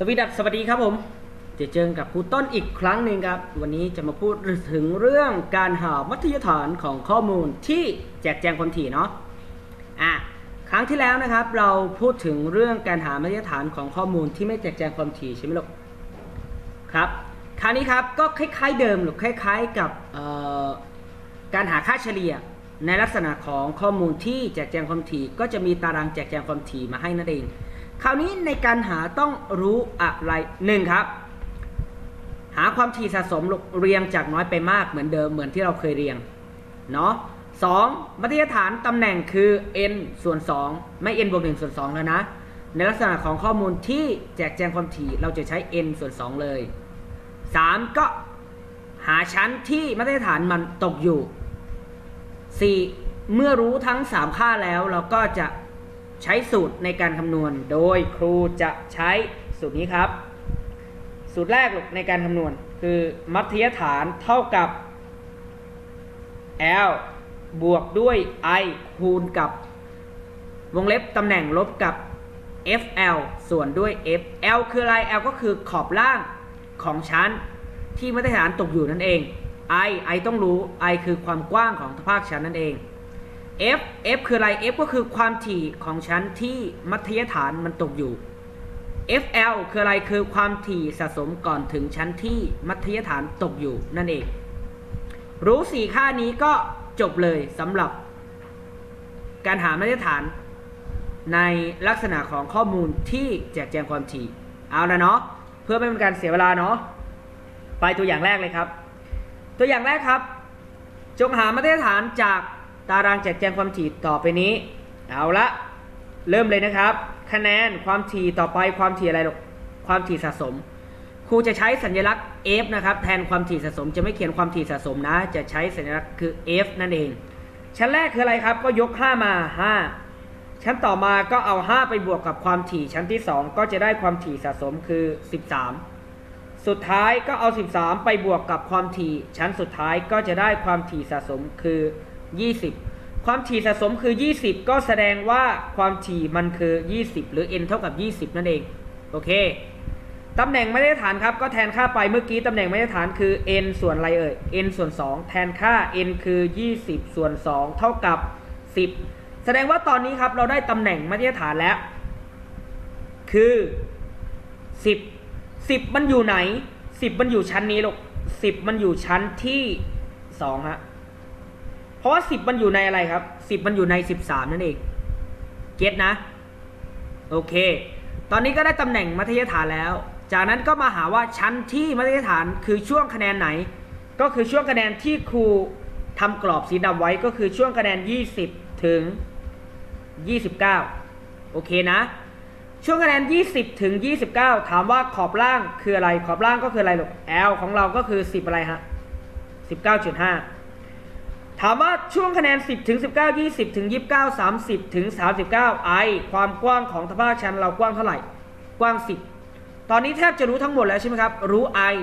สวีดัสสวัสดีครับผมจะเจอกับครูต้นอีกครั้งหนึ่งครับ วันนี้จะมาพูดถึงเรื่องการหามัธยฐานของข้อมูลที่แจกแจงความถี่เนาะอะครั้งที่แล้วนะครับ เราพูดถึงเรื่องการหามัธยฐานของข้อมูลที่ไม่แจกแจงความถี่ใช่ไหมลูกครับคราวนี้ครับก็คล้าย ๆ เดิมหรือคล้าย ๆกับการหาค่าเฉลี่ยในลักษณะของข้อมูลที่แจกแจงความถี่ก็จะมีตารางแจกแจงความถี่มาให้นั่นเอง คราวนี้ในการหาต้องรู้อะไรหนึ่งครับ หาความถี่สะสมเรียงจากน้อยไปมากเหมือนเดิมเหมือนที่เราเคยเรียงเนาะสองมัธยฐานตำแหน่งคือ n ส่วน 2 ไม่ n บวก1ส่วน2แล้วนะ ในลักษณะของข้อมูลที่แจกแจงความถี่เราจะใช้ n ส่วน 2 เลย 3 ก็หาชั้นที่มาตรฐานมันตกอยู่ 4. เมื่อรู้ทั้ง 3 ค่าแล้วเราก็จะ ใช้สูตรในการคำนวณ โดยครูจะใช้สูตรนี้ครับ สูตรแรกในการคำนวณ คือมัธยฐานเท่ากับ l บวกด้วย i คูณกับ วงเล็บตำแหน่งลบกับ fl ส่วนด้วย f l คืออะไร l ก็คือขอบล่างของชั้น ที่มาตรฐานตกอยู่นั่นเอง i i ต้องรู้ i คือความกว้างของภาคชั้นนั่นเอง f f คืออะไร f ก็คือความถี่ของชั้นที่มัธยฐานมันตกอยู่ fl คืออะไรคือความถี่สะสมก่อนถึงชั้นที่มัธยฐานตกอยู่นั่นเอง รู้สี่ค่านี้ก็จบเลยสำหรับการหามาตรฐานในลักษณะของข้อมูลที่แจกแจงความถี่ เอาละเนาะเพื่อไม่เป็นการเสียเวลาเนาะไปตัวอย่างแรกเลยครับ ตัวอย่างแรกครับ จงหามาตรฐานจาก ตารางแจกแจงความถี่ต่อไปนี้ เอาละเริ่มเลยนะครับ คะแนนความถี่ต่อไปความถี่อะไรหรอกความถี่สะสม ครูจะใช้สัญลักษณ์ f นะครับ แทนความถี่สะสม จะไม่เขียนความถี่สะสมนะ จะใช้สัญลักษณ์คือ f นั่นเอง ชั้นแรกคืออะไรครับ ก็ยก 5 มา 5 ชั้นต่อมาก็เอา 5 ไปบวกกับความถี่ชั้นที่ 2 ก็จะได้ความถี่สะสมคือ 13 สุดท้ายก็เอา 13 ไปบวกกับความถี่ชั้นสุดท้ายก็จะได้ความถี่สะสมคือ 20 ความถี่สะสมคือ 20 ก็แสดงว่าความถี่มันคือ 20 หรือ n เท่ากับ 20 นั่นเอง โอเค ตำแหน่งมาตรฐานครับ ก็แทนค่าไปเมื่อกี้ตำแหน่งมาตรฐานคือ n ส่วนอะไรเอ่ย n ส่วน 2 แทนค่า n คือ 20 ส่วน 2 เท่ากับ 10 แสดงว่าตอนนี้ครับเราได้ตำแหน่งมาตรฐานแล้ว คือ 10 10 มันอยู่ไหน 10 มันอยู่ชั้นนี้ลูก10 มันอยู่ชั้นที่2ฮะ ราะว่า10มันอยู่ในอะไรครับ10มันอยู่ใน13นั่นเองเก็ตนะโอเค ตอนนี้ก็ได้ตำแหน่งมัธยฐานแล้ว จากนั้นก็มาหาว่าชั้นที่มัธยฐานคือช่วงคะแนนไหน ก็คือช่วงคะแนนที่ครูทำกรอบสีดำไว้ก็คือช่วงคะแนน 20 ถึง 29 โอเคนะ ช่วงคะแนน 20 ถึง 29 ถามว่าขอบล่างคืออะไร ขอบล่างก็คืออะไรลูก L ของเราก็คือ 10 อะไรฮะ 19.5 ถามว่าช่วงคะแนน 10ถึง19 20ถึง29 30ถึง39 i ความกว้างของทภาคชั้นเรากว้างเท่าไหร่ กว้าง 10 ตอนนี้แทบจะรู้ทั้งหมดแล้วใช่ไหมครับ รู้ i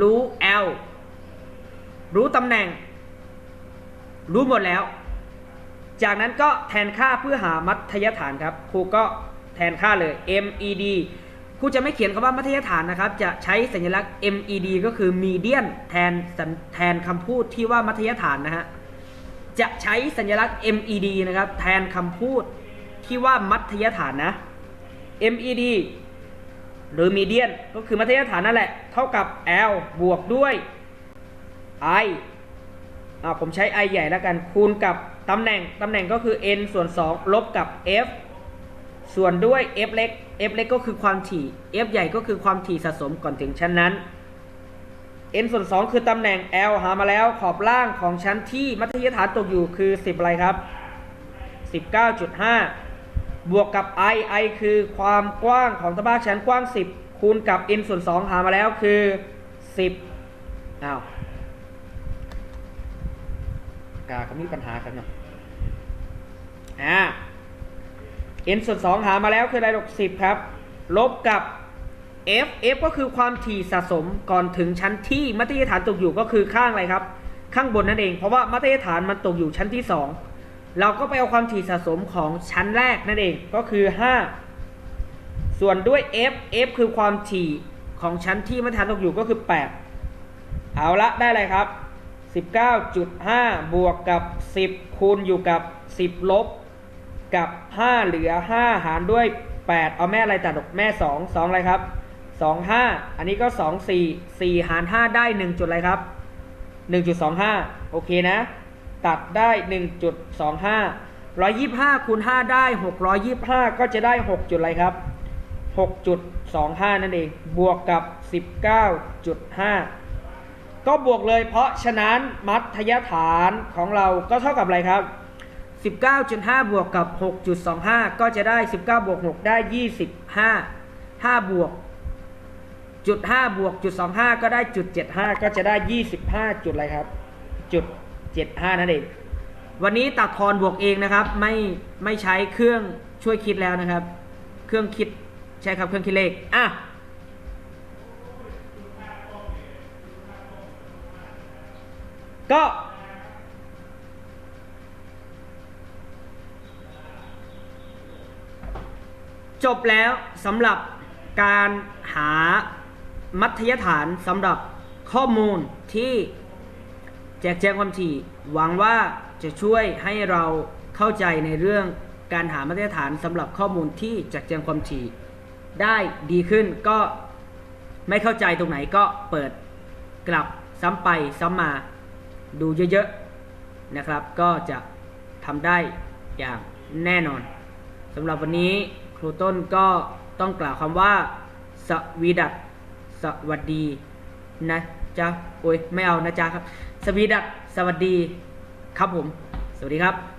รู้ l รู้ตำแหน่ง รู้หมดแล้ว จากนั้นก็แทนค่าเพื่อหามัธยฐานครับ ครูก็แทนค่าเลย med ครูจะไม่เขียนคำว่ามัธยฐานนะครับ จะใช้สัญลักษณ์ med ก็คือ median แทนแทนคำพูดที่ว่ามัธยฐานนะฮะ จะใช้สัญลักษณ์ med นะครับแทนคำพูดที่ว่ามัธยฐานนะ med หรือ median ก็คือมัธยฐานนั่นแหละ เท่ากับ l บวกด้วย i อ่าผมใช้ i ใหญ่แล้วกัน คูณกับตำแหน่ง ตำแหน่งก็คือ n ส่วน 2 ลบกับ f ส่วนด้วย f เล็ก f เล็กก็คือความถี่ f ใหญ่ก็คือความถี่สะสมก่อนถึงชั้นนั้น n ส่วน2คือตำแหน่ง l หามาแล้วขอบล่างของชั้นที่มัธยฐานตกอยู่คือ 10 อะไรครับ 19.5 บวกกับ i i คือความกว้างของตะบ้าชั้นกว้าง 10 คูณกับ n ส่วน2หามาแล้วคือ 10อ้าวกาเขามีปัญหาครับเนาะอ่า n ส่วน2หามาแล้วคืออะไรลบ10 ครับ ลบกับ f f ก็คือความถี่สะสมก่อนถึงชั้นที่มัธยฐานตกอยู่ก็คือข้างอะไรครับ ข้างบนนั่นเอง เพราะว่ามัธยฐานมันตกอยู่ชั้นที่ 2 เราก็ไปเอาความถี่สะสมของชั้นแรกนั่นเองก็คือ 5 ส่วนด้วย f f คือความถี่ของชั้นที่มาตรฐานตกอยู่ก็คือ 8 เอาละได้อะไรครับ 19.5 บวกกับ 10 คูณอยู่กับ 10 ลบ กับ 5 เหลือ 5 หารด้วย 8 เอาแม่อะไรตัดออกแม่ 2 2อะไรครับ 2 5 อันนี้ก็ 2 4 4 หาร 5 ได้ 1 จุดอะไรครับ 1.25 โอเคนะ ตัดได้ 1.25 125คูณ5ได้ 625 ก็จะได้ 6 จุดอะไรครับ 6.25 นั่นเอง บวกกับ 19.5 ก็บวกเลยเพราะฉะนั้นมัธยฐานของเราก็เท่ากับอะไรครับ 19.5 บวกกับ 6.25 ก็จะได้ 19 บวก 6 ได้ 25 5 บวก จุด5บวกจุด25ก็ได้จุด75ก็จะได้25จุดอะไรครับ จุด75นั่นเอง วันนี้ตัดทอนบวกเองนะครับ ไม่ไม่ใช้เครื่องช่วยคิดแล้วนะครับ เครื่องคิดใช่ครับเครื่องคิดเลขอะก็จบแล้วสำหรับการหา มัธยฐานสำหรับข้อมูลที่แจกแจงความถี่ หวังว่าจะช่วยให้เราเข้าใจในเรื่องการหามาตรฐานสำหรับข้อมูลที่แจกแจงความถี่ ได้ดีขึ้นก็ไม่เข้าใจตรงไหนก็เปิดกลับซ้ำไปซ้ำมาดูเยอะๆนะครับ ก็จะทำได้อย่างแน่นอนสำหรับวันนี้ครูต้นก็ต้องกล่าวคำว่าสวีดัต สวัสดีนะจ๊ะโอ้ยไม่เอานะจ๊ะครับ สวีดัตสวัสดีครับผม สวัสดีครับ